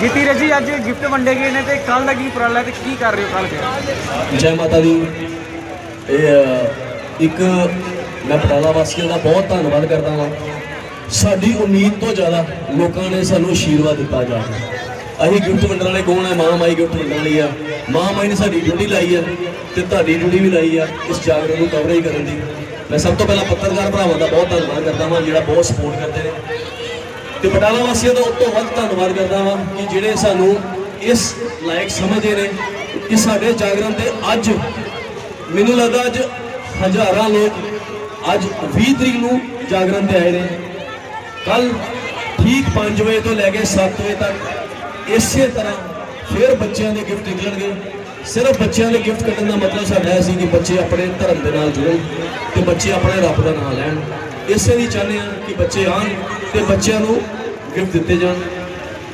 ਜੀਤੀ ਰਜੀ, ਅੱਜ ਗਿਫਟ ਵੰਡੇ ਗਏ ਨੇ ਤੇ ਕੱਲ ਦਾ ਕੀ ਉਪਰਾਲਾ ਤੇ ਕੀ ਕਰ ਰਹੇ ਹੋ ਕੱਲ ਫਿਰ ਜੈ ਮਾਤਾ ਦੀ। ਇਹ ਇੱਕ ਮੈਂ ਪਟਾਲਾ ਵਾਸੀਆਂ ਦਾ ਬਹੁਤ ਧੰਨਵਾਦ ਕਰਦਾ ਹਾਂ ਸਾਡੀ ਉਮੀਦ ਤੋਂ ਜ਼ਿਆਦਾ ਲੋਕਾਂ ਨੇ ਸਾਨੂੰ ਆਸ਼ੀਰਵਾਦ ਦਿੱਤਾ ਜਾ ਅਸੀਂ ਗਿਫਟ ਵੰਡਣ ਵਾਲੇ ਕੌਣ ਹੈ ਮਾਂ ਮਾਈ ਗਿਫਟ ਵੰਡਣ ਲਈ ਆ। ਮਾਂ ਮਾਈ ਨੇ ਸਾਡੀ ਡਿਊਟੀ ਲਾਈ ਆ ਤੇ ਤੁਹਾਡੀ ਡਿਊਟੀ ਵੀ ਲਾਈ ਆ ਇਸ ਜਾਗਰਣ ਨੂੰ ਕਵਰੇਜ ਕਰਨ ਦੀ। ਮੈਂ ਸਭ ਤੋਂ ਪਹਿਲਾਂ ਪੱਤਰਕਾਰ ਭਰਾਵਾਂ ਦਾ ਬਹੁਤ ਧੰਨਵਾਦ ਕਰਦਾ ਹਾਂ ਜਿਹੜਾ ਬਹੁਤ ਸਪੋਰਟ ਕਰਦੇ ਨੇ। ਤੇ ਬਟਾਲਾ ਵਾਸੀਆਂ ਦਾ ਉਸ ਤੋਂ ਵੱਧ ਧੰਨਵਾਦ ਕਰਦਾ ਹਾਂ ਕਿ ਜਿਹੜੇ ਸਾਨੂੰ ਇਸ ਲਾਇਕ ਸਮਝਦੇ ਨੇ ਕਿ ਸਾਡੇ ਜਾਗਰਣ ਤੇ ਅੱਜ ਮੈਨੂੰ ਲੱਗਦਾ ਅੱਜ ਹਜ਼ਾਰਾਂ ਲੋਕ ਅੱਜ 20 ਤਰੀਕ ਨੂੰ ਜਾਗਰਣ ਤੇ ਆਏ ਨੇ। ਕੱਲ ਠੀਕ 5 ਵਜੇ ਤੋਂ ਲੈ ਕੇ 7 ਵਜੇ ਤੱਕ ਇਸੇ ਤਰ੍ਹਾਂ ਫਿਰ ਬੱਚਿਆਂ ਦੇ ਗਿਫਟ ਨਿਕਲਣਗੇ। ਸਿਰਫ ਬੱਚਿਆਂ ਦੇ ਗਿਫਟ ਕੱਢਣ ਦਾ ਮਤਲਬ ਸਾਡਾ ਇਹ ਸੀ ਕਿ ਬੱਚੇ ਆਪਣੇ ਧਰਮ ਦੇ ਨਾਲ ਜੁੜਨ ਤੇ ਬੱਚੇ ਆਪਣੇ ਰੱਬ ਦਾ ਨਾਮ ਲੈਣ। ਇਸੇ ਲਈ ਚਾਹੁੰਦੇ ਆ ਕਿ ਬੱਚੇ ਆਉਣ ਤੇ ਬੱਚਿਆਂ ਨੂੰ ਗਿਫਟ ਦਿੱਤੇ ਜਾਣ।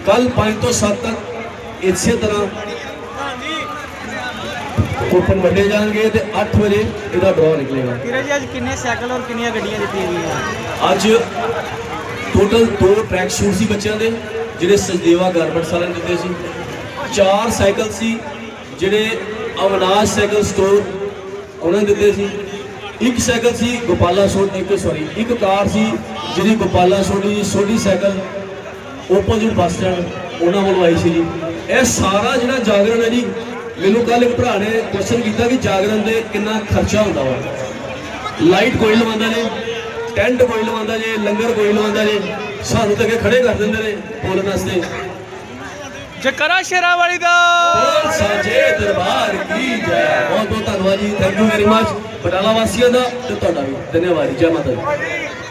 ਕੱਲ 5 ਤੋਂ 7 ਤੱਕ ਇਸੇ ਤਰ੍ਹਾਂ ਕੂਪਨ ਵੰਡੇ ਜਾਣਗੇ ਤੇ 8 ਵਜੇ ਇਹਦਾ ਡਰਾਅ ਨਿਕਲੇਗਾ। ਧੀਰਜ ਜੀ ਅੱਜ ਕਿੰਨੇ ਸਾਈਕਲ ਔਰ ਕਿੰਨੀਆਂ ਗੱਡੀਆਂ ਦਿੱਤੀਆਂ ਗਈਆਂ? ਅੱਜ ਟੋਟਲ ਦੋ ਟਰੈਕ ਸ਼ੂਟ ਸੀ ਬੱਚਿਆਂ ਦੇ ਜਿਹੜੇ ਸਜਦੇਵਾ ਗਾਰਮੈਂਟਸ ਵਾਲਿਆਂ ਨੇ ਦਿੱਤੇ ਸੀ। ਚਾਰ ਸਾਈਕਲ ਸੀ ਜਿਹੜੇ ਅਵਨਾਸ਼ ਸਾਈਕਲ ਸਟੋਰ ਉਹਨਾਂ ਨੇ ਦਿੱਤੇ ਸੀ। ਇੱਕ ਸਾਈਕਲ ਸੀ ਗੋਪਾਲਾ ਸੋਡ ਇੱਕ ਸੌਰੀ ਇੱਕ ਕਾਰ ਸੀ ਜਿਹੜੀ ਗੋਪਾਲਾ ਸੋਡੀ ਸੋਡੀ ਸਾਈਕਲ ਓਪੋਜ਼ਿਟ ਬੱਸ ਸਟੈਂਡ ਉਹਨਾਂ ਵੱਲੋਂ ਆਈ ਸੀ ਜੀ। ਇਹ ਸਾਰਾ ਜਿਹੜਾ ਜਾਗਰਣ ਹੈ ਜੀ ਮੈਨੂੰ ਕੱਲ ਇੱਕ ਭਰਾ ਨੇ ਕੁਐਸਚਨ ਕੀਤਾ ਕਿ ਜਾਗਰਣ ਦੇ ਕਿੰਨਾ ਖਰਚਾ ਹੁੰਦਾ ਵਾ। ਲਾਈਟ ਕੋਈ ਲਵਾਉਂਦਾ ਜੇ ਟੈਂਟ ਕੋਈ ਲਵਾਉਂਦਾ ਜੇ ਲੰਗਰ ਕੋਈ ਲਵਾਉਂਦਾ ਜੇ ਸਾਨੂੰ ਤਾਂ ਅੱਗੇ ਖੜੇ ਕਰ ਦਿੰਦੇ ਨੇ ਬੋਲਣ ਵਾਸਤੇ। ਜਕਰਾ ਸ਼ੇਰਾ ਵਾਲੀ ਦਾ ਬੋਲ ਸਾਜੇ ਦਰਬਾਰ ਕੀ ਜੈ। ਬਹੁਤ ਬਹੁਤ ਧੰਨਵਾਦ ਜੀ। Thank you very much Batala ਵਾਸੀਆਂ ਦਾ ਤੇ ਤੁਹਾਡਾ